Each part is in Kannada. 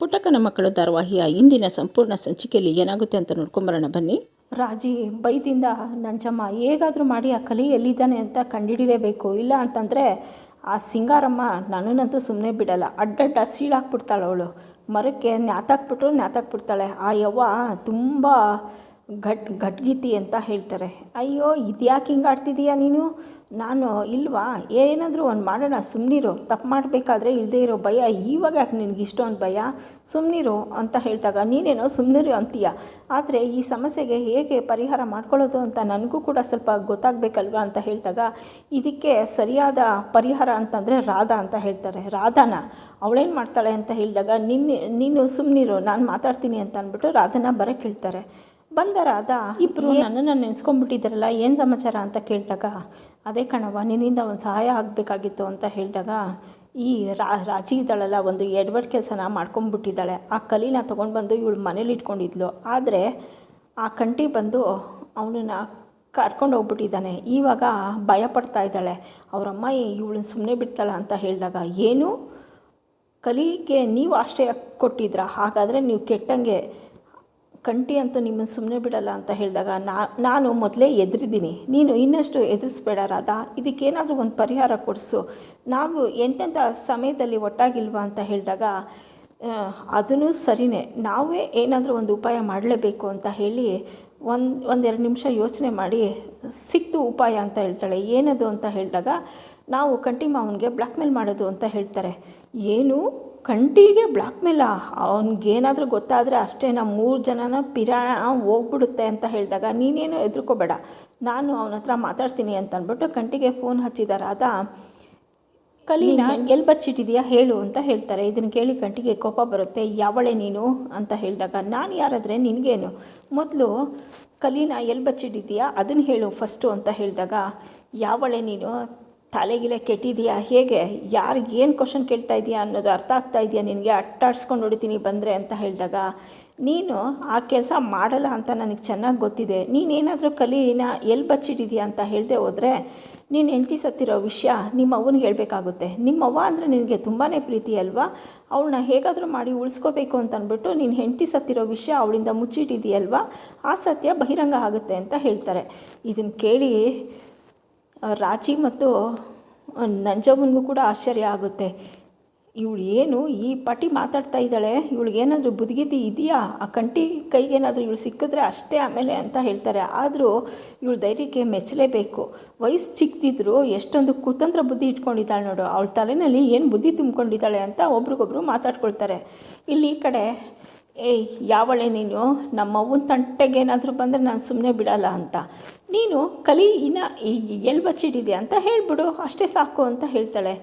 ಪುಟ್ಟಕ್ಕನ ಮಕ್ಕಳು ಧಾರಾವಾಹಿಯ ಇಂದಿನ ಸಂಪೂರ್ಣ ಸಂಚಿಕೆಯಲ್ಲಿ ಏನಾಗುತ್ತೆ ಅಂತ ನೋಡ್ಕೊಂಬರೋಣ. ಬನ್ನಿ. ರಾಜಿ, ಬೈದಿಂದ ನಂಜಮ್ಮ ಹೇಗಾದರೂ ಮಾಡಿ ಆ ಕಲಿ ಎಲ್ಲಿದ್ದಾನೆ ಅಂತ ಕಂಡುಹಿಡಿಯಲೇಬೇಕು ಇಲ್ಲ ಅಂತಂದರೆ ಆ ಸಿಂಗಾರಮ್ಮ ನನ್ನನ್ನಂತೂ ಸುಮ್ಮನೆ ಬಿಡಲ್ಲ. ಅಡ್ಡಡ್ಡ ಸೀಳಾಕ್ಬಿಡ್ತಾಳೆ ಅವಳು. ಮರಕ್ಕೆ ನ್ಯಾತಾಕ್ಬಿಟ್ರು ನ್ಯಾತಾಕ್ಬಿಡ್ತಾಳೆ. ಆ ಯವ್ವ ತುಂಬ ಘಟ್ ಘಟ್ಗೀತಿ ಅಂತ ಹೇಳ್ತಾರೆ. ಅಯ್ಯೋ, ಇದ್ಯಾಕೆ ಹಿಂಗೆ ಆಡ್ತಿದ್ದೀಯಾ ನೀನು? ನಾನು, ಇಲ್ವಾ? ಏನಾದರೂ ಒಂದು ಮಾಡೋಣ ಸುಮ್ಮನಿರು ತಪ್ಪು ಮಾಡಬೇಕಾದ್ರೆ ಇಲ್ಲದೇ ಇರೋ ಭಯ. ಇವಾಗ ಯಾಕೆ ನಿನಗೆ ಇಷ್ಟೊಂದು ಭಯ? ಸುಮ್ಮನಿರು ಅಂತ ಹೇಳಿದಾಗ, ನೀನೇನೋ ಸುಮ್ಮನಿರು ಅಂತೀಯ. ಆದರೆ ಈ ಸಮಸ್ಯೆಗೆ ಹೇಗೆ ಪರಿಹಾರ ಮಾಡ್ಕೊಳ್ಳೋದು ಅಂತ ನನಗೂ ಕೂಡ ಸ್ವಲ್ಪ ಗೊತ್ತಾಗಬೇಕಲ್ವಾ ಅಂತ ಹೇಳಿದಾಗ, ಇದಕ್ಕೆ ಸರಿಯಾದ ಪರಿಹಾರ ಅಂತಂದರೆ ರಾಧಾ ಅಂತ ಹೇಳ್ತಾರೆ. ರಾಧಾನ, ಅವಳೇನು ಮಾಡ್ತಾಳೆ ಅಂತ ಹೇಳಿದಾಗ, ನಿನ್ನೆ, ನೀನು ಸುಮ್ಮನಿರು ನಾನು ಮಾತಾಡ್ತೀನಿ ಅಂತ ಅಂದ್ಬಿಟ್ಟು ರಾಧನ ಬರೋಕ್ಕೆ ಹೇಳ್ತಾರೆ ಬಂದ ರಾಧಾ ಇಬ್ಬರು ನನ್ನನ್ನು ನೆನೆಸ್ಕೊಂಡ್ಬಿಟ್ಟಿದ್ದಾರಲ್ಲ ಏನು ಸಮಾಚಾರ ಅಂತ ಕೇಳಿದಾಗ ಅದೇ ಕಣವ ನಿನ್ನಿಂದ ಒಂದು ಸಹಾಯ ಆಗಬೇಕಾಗಿತ್ತು ಅಂತ ಹೇಳಿದಾಗ ಈ ರಾ ರಾಜಿ ಇದ್ದಾಳಲ್ಲ ಒಂದು ಎಡ್ವರ್ಡ್ ಕೆಲಸನ ಮಾಡ್ಕೊಂಡ್ಬಿಟ್ಟಿದ್ದಾಳೆ. ಆ ಕಲಿನ ತೊಗೊಂಡು ಬಂದು ಇವಳು ಮನೇಲಿ ಇಟ್ಕೊಂಡಿದ್ಲು. ಆದರೆ ಆ ಕಂಟಿ ಬಂದು ಅವನನ್ನ ಕರ್ಕೊಂಡು ಹೋಗ್ಬಿಟ್ಟಿದ್ದಾನೆ. ಇವಾಗ ಭಯ ಪಡ್ತಾ ಇದ್ದಾಳೆ. ಅವರಮ್ಮ ಇವಳು ಸುಮ್ಮನೆ ಬಿಡ್ತಾಳ ಅಂತ ಹೇಳಿದಾಗ ಏನು? ಕಲಿಗೆ ನೀವು ಆಶ್ರಯ ಕೊಟ್ಟಿದ್ರಾ? ಹಾಗಾದರೆ ನೀವು ಕೆಟ್ಟಂಗೆ ಕಂಟಿ ಅಂತೂ ನಿಮ್ಮನ್ನು ಸುಮ್ಮನೆ ಬಿಡಲ್ಲ ಅಂತ ಹೇಳಿದಾಗ, ನಾ, ನಾನು ಮೊದಲೇ ಎದುರಿದ್ದೀನಿ. ನೀನು ಇನ್ನಷ್ಟು ಎದುರಿಸ್ಬೇಡ ರಾಧಾ. ಇದಕ್ಕೇನಾದರೂ ಒಂದು ಪರಿಹಾರ ಕೊಡಿಸು. ನಾವು ಎಂತೆಂಥ ಸಮಯದಲ್ಲಿ ಒಟ್ಟಾಗಿಲ್ವಾ ಅಂತ ಹೇಳಿದಾಗ ಅದನ್ನು ಸರಿನೇ. ನಾವೇ ಏನಾದರೂ ಒಂದು ಉಪಾಯ ಮಾಡಲೇಬೇಕು ಅಂತ ಹೇಳಿ ಒಂದು ಒಂದೆರಡು ನಿಮಿಷ ಯೋಚನೆ ಮಾಡಿ, ಸಿಕ್ತು ಉಪಾಯ ಅಂತ ಹೇಳ್ತಾಳೆ. ಏನದು ಅಂತ ಹೇಳಿದಾಗ, ನಾವು ಕಂಟಿ ಮಾವನಿಗೆ ಬ್ಲ್ಯಾಕ್ಮೇಲ್ ಮಾಡೋದು ಅಂತ ಹೇಳ್ತಾರೆ. ಏನು? ಕಂಟಿಗೆ ಬ್ಲ್ಯಾಕ್ ಮೇಲ ಅವನಿಗೇನಾದರೂ ಗೊತ್ತಾದರೆ ಅಷ್ಟೇ ನಮ್ಮ ಮೂರು ಜನನ ಪಿರಾಣ ಹೋಗ್ಬಿಡುತ್ತೆ ಅಂತ ಹೇಳಿದಾಗ ನೀನೇನು ಹೆದರ್ಕೋಬೇಡ. ನಾನು ಅವನ ಹತ್ರ ಮಾತಾಡ್ತೀನಿ ಅಂತ ಅಂದ್ಬಿಟ್ಟು ಕಂಟಿಗೆ ಫೋನ್ ಹಚ್ಚಿದಾರ. ಅದ ಕಲೀನ ಎಲ್ಲಿ ಬಚ್ಚಿಟ್ಟಿದೆಯಾ? ಹೇಳು ಅಂತ ಹೇಳ್ತಾರೆ. ಇದನ್ನು ಕೇಳಿ ಕಂಟಿಗೆ ಕೋಪ ಬರುತ್ತೆ. ಯಾವಳೆ ನೀನು? ಅಂತ ಹೇಳಿದಾಗ ನಾನು ಯಾರಾದರೆ ನಿನಗೇನು? ಮೊದಲು ಕಲೀನ ಎಲ್ಲಿ ಬಚ್ಚಿಟ್ಟಿದೆಯಾ? ಅದನ್ನು ಹೇಳು ಫಸ್ಟು ಅಂತ ಹೇಳಿದಾಗ ಯಾವಳೆ ನೀನು? ತಲೆಗಿಲೆ ಕೆಟ್ಟಿದೆಯಾ? ಹೇಗೆ? ಯಾರಿಗೆ ಏನು ಕ್ವಶನ್ ಕೇಳ್ತಾ ಇದೆಯಾ ಅನ್ನೋದು ಅರ್ಥ ಆಗ್ತಾ ಇದೆಯಾ? ನಿನಗೆ ಅಟ್ಟಾಡ್ಸ್ಕೊಂಡು ಹೊಡಿತೀನಿ ಬಂದರೆ ಅಂತ ಹೇಳಿದಾಗ, ನೀನು ಆ ಕೆಲಸ ಮಾಡಲ್ಲ ಅಂತ ನನಗೆ ಚೆನ್ನಾಗಿ ಗೊತ್ತಿದೆ. ನೀನೇನಾದರೂ ಕಲೀನ ಎಲ್ಲಿ ಬಚ್ಚಿಟ್ಟಿದೆಯಾ ಅಂತ ಹೇಳದೆ ಹೋದರೆ, ನೀನು ಹೆಂಡತಿ ಸತ್ತಿರೋ ವಿಷಯ ನಿಮ್ಮ ಅವ್ವನಿಗೆ ಹೇಳಬೇಕಾಗುತ್ತೆ. ನಿಮ್ಮ ಅವ್ವ ಅಂದರೆ ನಿನಗೆ ತುಂಬಾ ಪ್ರೀತಿ ಅಲ್ವಾ? ಅವಳನ್ನ ಹೇಗಾದರೂ ಮಾಡಿ ಉಳಿಸ್ಕೋಬೇಕು ಅಂತ ಅಂದ್ಬಿಟ್ಟು ನೀನು ಹೆಂಡತಿ ಸತ್ತಿರೋ ವಿಷಯ ಅವಳಿಂದ ಮುಚ್ಚಿಟ್ಟಿದೆಯಲ್ವಾ ಆ ಸತ್ಯ ಬಹಿರಂಗ ಆಗುತ್ತೆ ಅಂತ ಹೇಳ್ತಾರೆ. ಇದನ್ನು ಕೇಳಿ ರಾಜಿ ಮತ್ತು ನಂಜಮ್ಮನಿಗೂ ಕೂಡ ಆಶ್ಚರ್ಯ ಆಗುತ್ತೆ. ಇವಳು ಏನು ಈ ಪಟಿ ಮಾತಾಡ್ತಾ ಇದ್ದಾಳೆ? ಇವಳಿಗೇನಾದರೂ ಬುದ್ಧಿಗಿದ್ದಿ ಇದೆಯಾ? ಆ ಕಂಟಿ ಕೈಗೇನಾದರೂ ಇವಳು ಸಿಕ್ಕಿದ್ರೆ ಅಷ್ಟೇ ಆಮೇಲೆ ಅಂತ ಹೇಳ್ತಾರೆ. ಆದರೂ ಇವಳು ಧೈರ್ಯಕ್ಕೆ ಮೆಚ್ಚಲೇಬೇಕು. ವಯಸ್ಸು ಚಿಕ್ಕದಿದ್ರು ಎಷ್ಟೊಂದು ಕುತಂತ್ರ ಬುದ್ಧಿ ಇಟ್ಕೊಂಡಿದ್ದಾಳೆ ನೋಡು. ಅವಳ ತಲೆಯಲ್ಲಿ ಏನು ಬುದ್ಧಿ ತುಂಬಿಕೊಂಡಿದ್ದಾಳೆ ಅಂತ ಒಬ್ರಿಗೊಬ್ರು ಮಾತಾಡ್ಕೊಳ್ತಾರೆ. ಇಲ್ಲಿ ಈ ಕಡೆ ಏಯ್, ಯಾವಳೆ ನೀನು? ನಮ್ಮವ್ವನ ತಂಟೆಗೇನಾದರೂ ಬಂದರೆ ನಾನು ಸುಮ್ಮನೆ ಬಿಡಲ್ಲ ಅಂತ. ನೀನು ಕಲಿ ಇನ್ನು ಎಲ್ಲಿ ಬಚ್ಚಿಟ್ಟಿದೆ ಅಂತ ಹೇಳಿಬಿಡು. ಅಷ್ಟೇ ಸಾಕು ಅಂತ ಹೇಳ್ತಾಳೆ.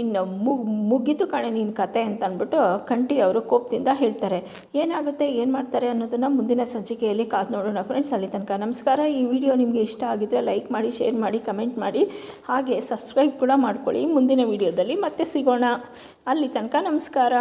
ಇನ್ನು ಮುಗ್ ಮುಗಿತು ಕಣೆ ನಿನ್ನ ಕತೆ ಅಂತ ಅಂದ್ಬಿಟ್ಟು ಕಂಟಿ ಅವರು ಕೋಪದಿಂದ ಹೇಳ್ತಾರೆ. ಏನಾಗುತ್ತೆ, ಏನು ಮಾಡ್ತಾರೆ ಅನ್ನೋದನ್ನು ಮುಂದಿನ ಸಂಚಿಕೆಯಲ್ಲಿ ಕಾದು ನೋಡೋಣ ಫ್ರೆಂಡ್ಸ್ ಅಲ್ಲಿ ತನಕ ನಮಸ್ಕಾರ. ಈ ವಿಡಿಯೋ ನಿಮಗೆ ಇಷ್ಟ ಆಗಿದ್ದರೆ ಲೈಕ್ ಮಾಡಿ, ಶೇರ್ ಮಾಡಿ, ಕಮೆಂಟ್ ಮಾಡಿ. ಹಾಗೆ ಸಬ್ಸ್ಕ್ರೈಬ್ ಕೂಡ ಮಾಡ್ಕೊಳ್ಳಿ. ಮುಂದಿನ ವಿಡಿಯೋದಲ್ಲಿ ಮತ್ತೆ ಸಿಗೋಣ. ಅಲ್ಲಿ ತನಕ ನಮಸ್ಕಾರ.